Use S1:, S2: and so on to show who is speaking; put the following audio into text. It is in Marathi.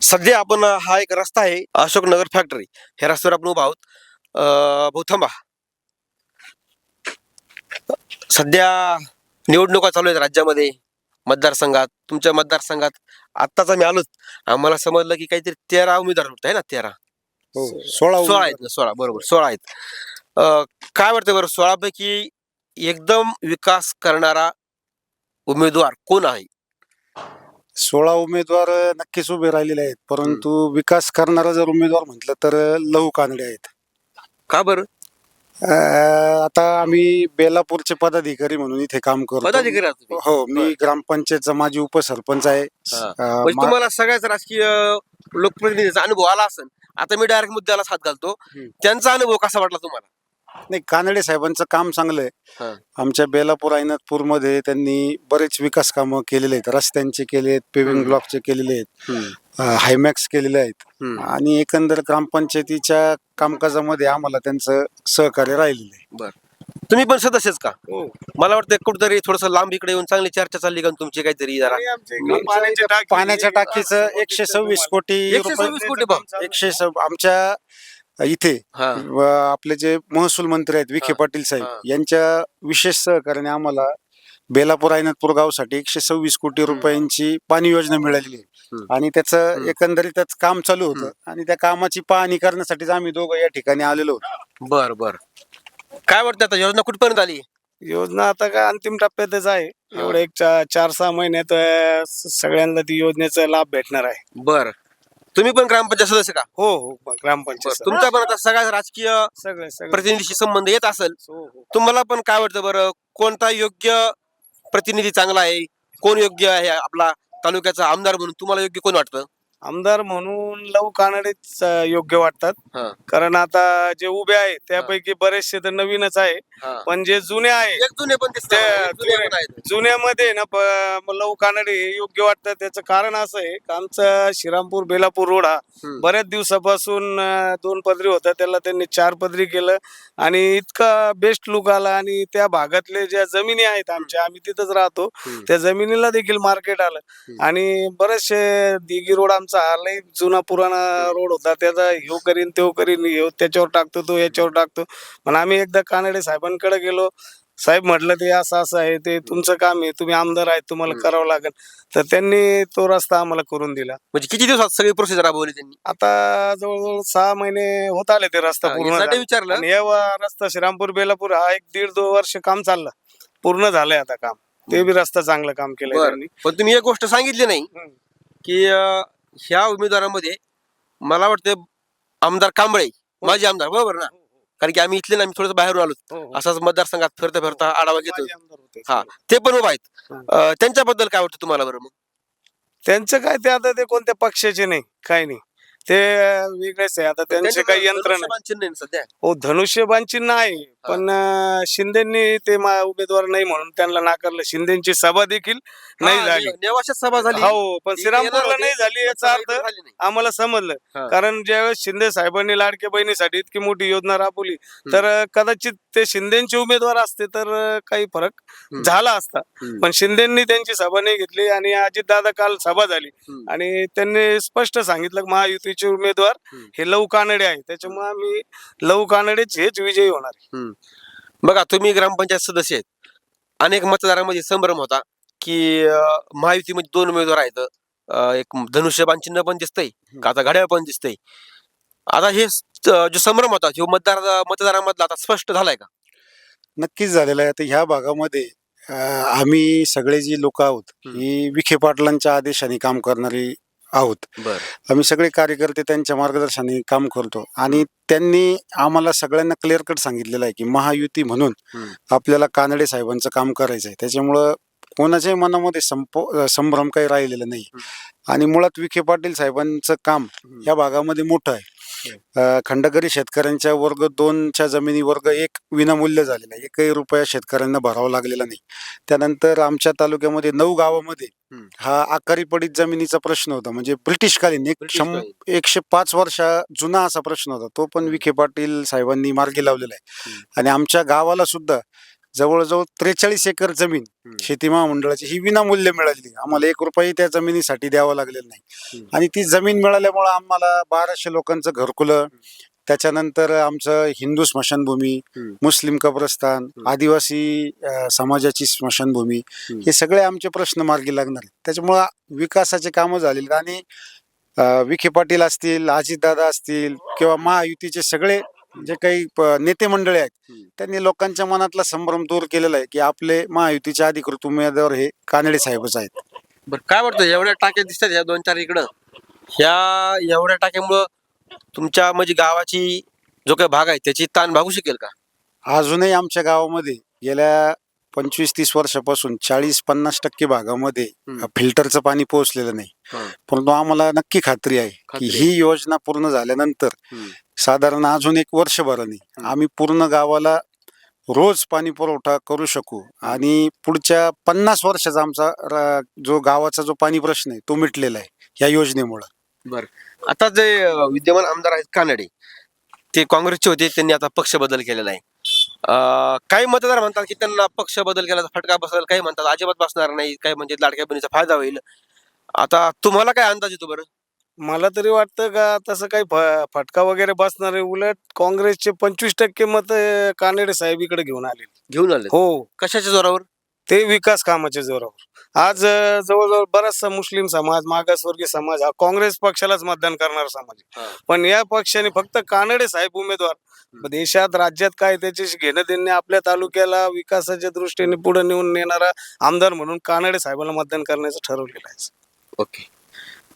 S1: सध्या आपण हा एक रस्ता आहे अशोकनगर फॅक्टरी ह्या रस्त्यावर आपण उभा आहोत. अ, भाऊ थांबा. सध्या निवडणुका चालू आहेत राज्यामध्ये मतदारसंघात. तुमच्या मतदारसंघात आत्ताच आम्ही आलोच आम्हाला समजलं की काहीतरी तेरा उमेदवार होत आहे ना तेरा?
S2: हो सोळा
S1: सोळा आहेत ना सोळा बरोबर सोळा आहेत. काय वाटतं बरं सोळा पैकी एकदम विकास करणारा उमेदवार कोण आहे?
S2: सोळा उमेदवार नक्कीच उभे राहिलेले आहेत. परंतु विकास करणारा जर उमेदवार म्हटलं तर लहू कानडे आहेत.
S1: का बरं?
S2: अं, आता आम्ही बेलापूरचे पदाधिकारी म्हणून इथे काम करतो.
S1: पदाधिकारी आहात तुम्ही?
S2: हो मी ग्रामपंचायतचा माजी उपसरपंच आहे.
S1: हा.
S2: अं,
S1: म्हणजे
S2: मा-
S1: तुम्हाला सगळ्याच राजकीय लोकप्रतिनिधीचा अनुभव आला असेल आता मी डायरेक्ट मुद्द्याला हात घालतो.
S2: हम्म.
S1: त्यांचा अनुभव कसा वाटला तुम्हाला?
S2: नाही कानडे साहेबांचं काम चांगलं
S1: हा.
S2: आहे आमच्या बेलापूर आयनाथपूरमध्ये त्यांनी बरेच विकास कामं केलेले आहेत. रस्त्यांचे केले आहेत पेविंग. ब्लॉकचे केलेले आहेत. हायमॅक्स केलेले आहेत. आणि एकंदर ग्रामपंचायतीच्या कामकाजामध्ये आम्हाला त्यांचं सहकार्य राहिलेलं आहे.
S1: तुम्ही पण सदस्यच का? मला वाटतं कुठेतरी थोडस लांब इकडे येऊन चांगली चर्चा चालली का तुमची काहीतरी जरा?
S2: पाण्याच्या टाकीचं एकशे सव्वीस कोटी
S1: एकशे सव्वीस कोटी
S2: एकशे आमच्या इथे व आपले जे महसूल मंत्री आहेत विखे
S1: हा,
S2: पाटील. साहेब यांच्या विशेष सहकार्याने आम्हाला बेलापूर आयनाथपूर गावसाठी एकशे सव्वीस कोटी रुपयांची पाणी योजना मिळालेली आहे. आणि त्याचं. एकंदरीतच काम चालू होतं आणि त्या कामाची पाहणी करण्यासाठीच आम्ही दोघं या ठिकाणी आलेलो होतो.
S1: बर बर. काय वाटतं आता? योजना कुठपर्यंत आली?
S3: योजना आता काय अंतिम टप्प्यातच आहे. एवढं एक चार सहा महिन्यात सगळ्यांना ती योजनेचा लाभ भेटणार आहे.
S1: बर. तुम्ही पण ग्रामपंचायत सदस्य का?
S3: हो हो ग्रामपंचायत.
S1: तुमचा पण आता सगळ्या राजकीय
S3: सगळे सगळे.
S1: प्रतिनिधीशी संबंध येत असेल
S3: हो, हो.
S1: तुम्हाला पण काय वाटतं बरं? कोणता योग्य प्रतिनिधी चांगला आहे? कोण योग्य आहे आपला तालुक्याचा आमदार म्हणून तुम्हाला योग्य कोण वाटतं?
S3: आमदार म्हणून लव कानडेच अं, योग्य वाटतात.
S1: हा.
S3: कारण आता जे उभे आहेत त्यापैकी बरेचसे तर नवीनच आहे. पण जे जुने आहे
S1: एक जुने पण दिसतात,
S3: ते
S1: एक जुने
S3: जुने-
S1: पण आहेत.
S3: जुन्यामध्ये ना प- लव कानडे हे योग्य वाटतं त्याचं कारण असं आहे का आमचा श्रीरामपूर बेलापूर रोड हा
S1: हम्म.
S3: बऱ्याच दिवसापासून अं, दोन पदरी होता त्याला त्यांनी चार पदरी केलं. आणि इतका बेस्ट लुक आला. आणि त्या भागातले ज्या जमिनी आहेत आमच्या आम्ही तिथंच राहतो.
S1: हम्म.
S3: त्या जमिनीला देखील मार्केट आलं. आणि बरेचसे दिगी रोड आमचा हा लई जुना पुराणा रोड होता. त्याचा ह्यो करीन त्यो करीन ह्यो त्याच्यावर टाकतो तो याच्यावर टाकतो. पण आम्ही एकदा कानडे साहेबांकडे गेलो. साहेब म्हटलं ते असं असं आहे ते तुमचं काम आहे तुम्ही आमदार आहेत तुम्हाला. करावं लागेल. तर त्यांनी तो रस्ता आम्हाला करून दिला.
S1: म्हणजे किती दिवसात सगळी प्रोसेस राबवली त्यांनी?
S3: आता जवळजवळ सहा महिने होत आले ते रस्ता
S1: हा,
S3: पूर्ण
S1: यासाठी
S3: झाला.
S1: विचारलं.
S3: आणि या व- रस्ता श्रीरामपूर बेलापूर हा एक दीड दोन वर्ष काम चाललं. पूर्ण झालंय आता काम. ते बी रस्ता चांगलं काम
S1: बरं.
S3: त्यांनी.
S1: पण तुम्ही एक गोष्ट सांगितली नाही. की अं, ह्या उमेदवारामध्ये मला वाटतं आमदार कांबळे माझे आमदार बरोबर ना? कारण की आम्ही इथले ना आम्ही थोडं बाहेरून आलो.
S3: हो, हो.
S1: असाच मतदारसंघात फिरता फिरता आढावा घेतो. हा. ते पण उभा आहेत.
S3: हा.
S1: त्यांच्याबद्दल काय वाटतं तुम्हाला बरं मग?
S3: त्यांचं काय ते आता ते कोणत्या पक्षाचे नाही काय नाही. ते वेगळेच आहे. आता त्यांचे काही यंत्रणा
S1: धनुष्यबाण चिन्ह आहे ना सध्या?
S3: हो धनुष्यबाण चिन्ह आहे. पण अं, शिंदेनी ते मा- उमेदवार नाही म्हणून त्यांना नाकारलं शिंदेची सभा देखील नाही झाली
S1: नेवाशात सभा झाली
S3: हो पण
S1: इथे
S3: श्रीरामपूरला
S1: येणार
S3: नाही
S1: होते,
S3: झाली याचा
S1: सभा
S3: अर्थ
S1: इथे झाली नाही.
S3: आम्हाला समजलं. कारण ज्यावेळेस शिंदे साहेबांनी लाडक्या बहिणीसाठी इतकी मोठी योजना राबवली तर अं, कदाचित ते शिंदेचे उमेदवार असते तर अं, काही फरक
S1: हम्म.
S3: झाला असता
S1: हम्म.
S3: पण शिंदेनी त्यांची सभा नाही घेतली आणि अजितदादा काल सभा झाली
S1: हम्म.
S3: आणि त्यांनी स्पष्ट सांगितलं की महायुतीचे उमेदवार
S1: हम्म.
S3: हे लव कानडे आहे त्याच्यामुळे आम्ही लव कानडेच हेच विजयी होणार
S1: हम्म. बघा तुम्ही ग्रामपंचायत सदस्य आहेत. अनेक मतदारांमध्ये संभ्रम होता की महायुतीमध्ये दोन उमेदवार आहेत. एक धनुष्यबाण चिन्ह पण दिसतंय आता घड्याळ पण दिसतंय. आता हे जो संभ्रम होता जो मतदार मतदारामधला आता स्पष्ट झालाय का?
S2: नक्कीच झालेलं आहे. आता ह्या भागामध्ये अं, आम्ही सगळे जी लोक आहोत. ही विखे पाटलांच्या आदेशाने काम करणारी आहोत.
S1: बर.
S2: आम्ही सगळे कार्यकर्ते त्यांच्या मार्गदर्शनाने काम करतो. आणि त्यांनी आम्हाला सगळ्यांना क्लिअर कट सांगितलेलं आहे की महायुती म्हणून. आपल्याला कानडे साहेबांचं काम करायचं आहे. त्याच्यामुळं कोणाच्याही मनामध्ये संप संभ्रम काही राहिलेला नाही. आणि मुळात विखे पाटील साहेबांचं काम या भागामध्ये मोठं आहे. अं, खंडकरी शेतकऱ्यांच्या वर्ग दोनच्या जमिनी वर्ग एक विनामूल्य झालेला आहे. एकही रुपया शेतकऱ्यांना भरावा लागलेला नाही. त्यानंतर आमच्या तालुक्यामध्ये नऊ गावामध्ये
S1: हम्म.
S2: हा आकारी पडीत जमिनीचा प्रश्न होता. म्हणजे ब्रिटिशकालीन एक शं. एकशे पाच वर्षा जुना असा प्रश्न होता. तो पण विखे पाटील साहेबांनी मार्गी लावलेला आहे.
S1: हम्म.
S2: आणि आमच्या गावाला सुद्धा जवळजवळ त्रेचाळीस एकर जमीन. शेती महामंडळाची ही विनामूल्य मिळाली आम्हाला एक रुपये त्या जमिनीसाठी द्यावा लागलेला नाही. आणि ती जमीन मिळाल्यामुळं आम्हाला बाराशे लोकांचं घरकुलं त्याच्यानंतर आमचं हिंदू स्मशानभूमी. मुस्लिम कब्रस्तान. आदिवासी समाजाची स्मशानभूमी. हे सगळे आमचे प्रश्न मार्गी लागणार. त्याच्यामुळं विकासाचे कामं झालेले. आणि विखे पाटील असतील अजितदादा असतील किंवा महायुतीचे सगळे जे काही प- नेते मंडळी आहेत
S1: हम्म.
S2: त्यांनी लोकांच्या मनातला संभ्रम दूर केलेला आहे की आपले महायुतीचे अधिकृत उमेदवार हे कानडे साहेबच आहेत
S1: बरं काय वाटतं एवढ्या टाक्या दिसतात ह्या दोन चार इकडं ह्या एवढ्या टाक्यामुळं तुमच्या म्हणजे गावाची जो काही भाग आहे त्याची ताण भागू शकेल का
S2: अजूनही आमच्या गावामध्ये गेल्या पंचवीस तीस वर्षापासून चाळीस पन्नास टक्के भागामध्ये
S1: हम्म.
S2: फिल्टरचं पाणी पोहोचलेलं नाही. परंतु आम्हाला नक्की खात्री आहे की
S1: खात्री.
S2: ही योजना पूर्ण झाल्यानंतर
S1: हम्म.
S2: साधारण अजून एक वर्षभराने. आम्ही पूर्ण गावाला रोज पाणी पुरवठा करू शकू. आणि पुढच्या पन्नास वर्षाचा आमचा रा- जो गावाचा जो पाणी प्रश्न आहे तो मिटलेला आहे या योजनेमुळं.
S1: बरं. आता जे विद्यमान आमदार आहेत कानडे ते काँग्रेसचे होते त्यांनी आता पक्ष बदल केलेला आहे. काही मतदार म्हणतात की त्यांना पक्ष बदल केल्याचा फटका बसेल काही म्हणतात अजिबात बसणार नाही काही म्हणजे लाडक्या बहिणीचा फायदा होईल. आता तुम्हाला काय अंदाज येतो बरं?
S3: मला तरी वाटतं का तसं काही फ- फटका वगैरे बसणार आहे. उलट काँग्रेसचे पंचवीस टक्के मत कानेडे साहेब इकडे घेऊन आले
S1: घेऊन आले
S3: हो.
S1: कशाच्या जोरावर?
S3: ते विकास कामाच्या जोरावर. आज अं, जवळजवळ बराचसा मुस्लिम समाज मागासवर्गीय समाज हा काँग्रेस पक्षालाच मतदान करणारा समाज आहे.
S1: हा.
S3: पण या पक्षाने फक्त कानडे साहेब उमेदवार. देशात राज्यात काय त्याच्याशी घेणं देणे आपल्या तालुक्याला विकासाच्या दृष्टीने पुढे नेऊन नेणारा आमदार म्हणून कानडे साहेबांना मतदान करण्याचं ठरवलेलं आहे.
S1: ओके.